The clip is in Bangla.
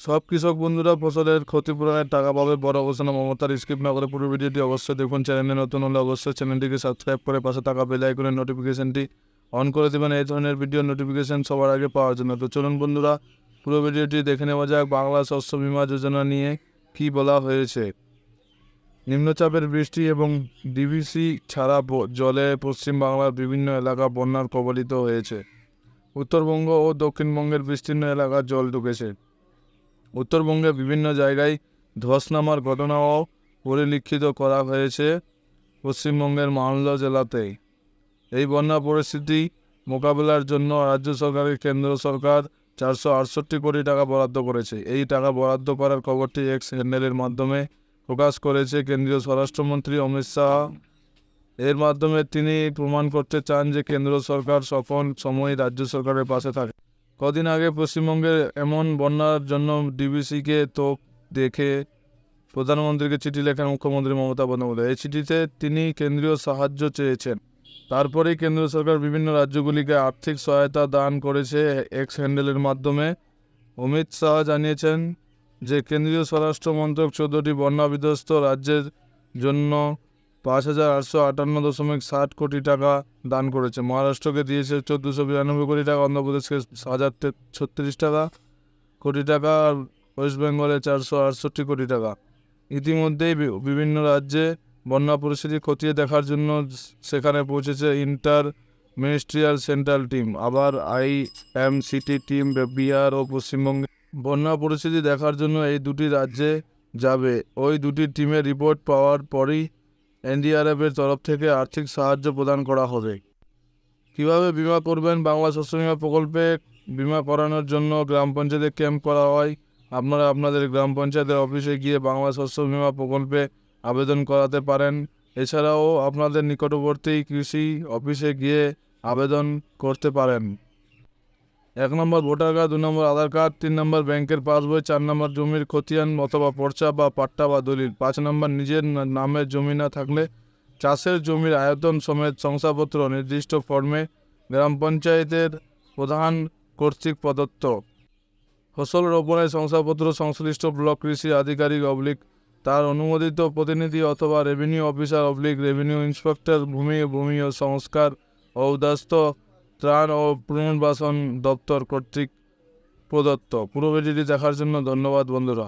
সব কৃষক বন্ধুরা ফসলের ক্ষতিপূরণের টাকা পাবে। বড় ঘোষণা, মমতার স্কিপ না করে পুরো ভিডিওটি অবশ্যই দেখুন। চ্যানেলে নতুন হলে অবশ্যই চ্যানেলটিকে সাবস্ক্রাইব করে পাশে থাকা বেল আইকনের নোটিফিকেশনটি অন করে দেবেন। এই ধরনের ভিডিও নোটিফিকেশন সবার আগে পাওয়ার জন্য। তো চলুন বন্ধুরা, পুরো ভিডিওটি দেখে নেওয়া যাক বাংলা শস্য বীমা যোজনা নিয়ে কি বলা হয়েছে। নিম্নচাপের বৃষ্টি এবং ডিভিসি ছাড়া জলে পশ্চিমবাংলার বিভিন্ন এলাকা বন্যার কবলিত হয়েছে। উত্তরবঙ্গ ও দক্ষিণবঙ্গের বিস্তীর্ণ এলাকার জল ঢুকেছে। উত্তরবঙ্গে বিভিন্ন জায়গায় ধস নামার ঘটনাও পরিলক্ষিত করা হয়েছে পশ্চিমবঙ্গের মালদা জেলাতে। এই বন্যা পরিস্থিতি মোকাবিলার জন্য রাজ্য সরকারের কেন্দ্র সরকার চারশো আটষট্টি কোটি টাকা বরাদ্দ করেছে। এই টাকা বরাদ্দ করার খবরটি এক্স হ্যান্ডেলের মাধ্যমে প্রকাশ করেছে কেন্দ্রীয় স্বরাষ্ট্রমন্ত্রী অমিত শাহ। এর মাধ্যমে তিনি প্রমাণ করতে চান যে কেন্দ্র সরকার সফল সময় রাজ্য সরকারের পাশে থাকে। কদিন আগে পশ্চিমবঙ্গের এমন বন্যার জন্য ডিবিসিকে তো দেখে প্রধানমন্ত্রীকে চিঠি লেখেন মুখ্যমন্ত্রী মমতা বন্দ্যোপাধ্যায়। এই চিঠিতে তিনি কেন্দ্রীয় সাহায্য চেয়েছেন। তারপরেই কেন্দ্র সরকার বিভিন্ন রাজ্যগুলিকে আর্থিক সহায়তা দান করেছে এক্স হ্যান্ডেলের মাধ্যমে। অমিত শাহ জানিয়েছেন যে, কেন্দ্রীয় স্বরাষ্ট্র মন্ত্রক চোদ্দোটি বন্যা বিধ্বস্ত রাজ্যের জন্য পাঁচ হাজার আটশো আটান্ন দশমিক ষাট কোটি টাকা দান করেছে। মহারাষ্ট্রকে দিয়েছে চোদ্দোশো বিরানব্বই কোটি টাকা, অন্ধ্রপ্রদেশকে হাজার ছত্রিশ টাকা কোটি টাকা আর ওয়েস্ট বেঙ্গলে চারশো আটষট্টি কোটি টাকা। ইতিমধ্যেই বিভিন্ন রাজ্যে বন্যা পরিস্থিতি খতিয়ে দেখার জন্য সেখানে পৌঁছেছে ইন্টার মিনিস্ট্রিয়াল সেন্ট্রাল টিম। আবার I M C T team, Bihar ও পশ্চিমবঙ্গে বন্যা পরিস্থিতি দেখার জন্য এই দুটি রাজ্যে যাবে। ওই দুটি টিমের রিপোর্ট পাওয়ার পরই এনডিআরএফের তরফ থেকে আর্থিক সাহায্য প্রদান করা হবে। কীভাবে বিমা করবেন? বাংলা শস্য বিমা প্রকল্পে বিমা করানোর জন্য গ্রাম পঞ্চায়েতে ক্যাম্প করা হয়। আপনারা আপনাদের গ্রাম পঞ্চায়েতের অফিসে গিয়ে বাংলা শস্য বিমা প্রকল্পে আবেদন করাতে পারেন। এছাড়াও আপনাদের নিকটবর্তী কৃষি অফিসে গিয়ে আবেদন করতে পারেন। এক নম্বর ভোটার কার্ড দু নম্বর আধার কার্ড, তিন নম্বর ব্যাংকের পাসবই, চার নম্বর জমির খতিয়ান অথবা পর্চা বা পাট্টা বা দলিল। পাঁচ নম্বর নিজের নামের জমি না থাকলে চাষের জমির আয়তন সমেত শংসাপত্র নির্দিষ্ট ফর্মে গ্রাম পঞ্চায়েতের প্রধান কর্তৃক প্রদত্ত। ফসল রোপণের শংসাপত্র সংশ্লিষ্ট ব্লক কৃষি আধিকারিক অবলিক, তার অনুমোদিত প্রতিনিধি অথবা revenue officer oblique, revenue inspector, ভূমি ভূমি ও সংস্কার ও উদাস্ত ত্রাণ ও পুনর্বাসন দপ্তর কর্তৃক প্রদত্ত। পুরো ভিডিওটি দেখার জন্য ধন্যবাদ বন্ধুরা।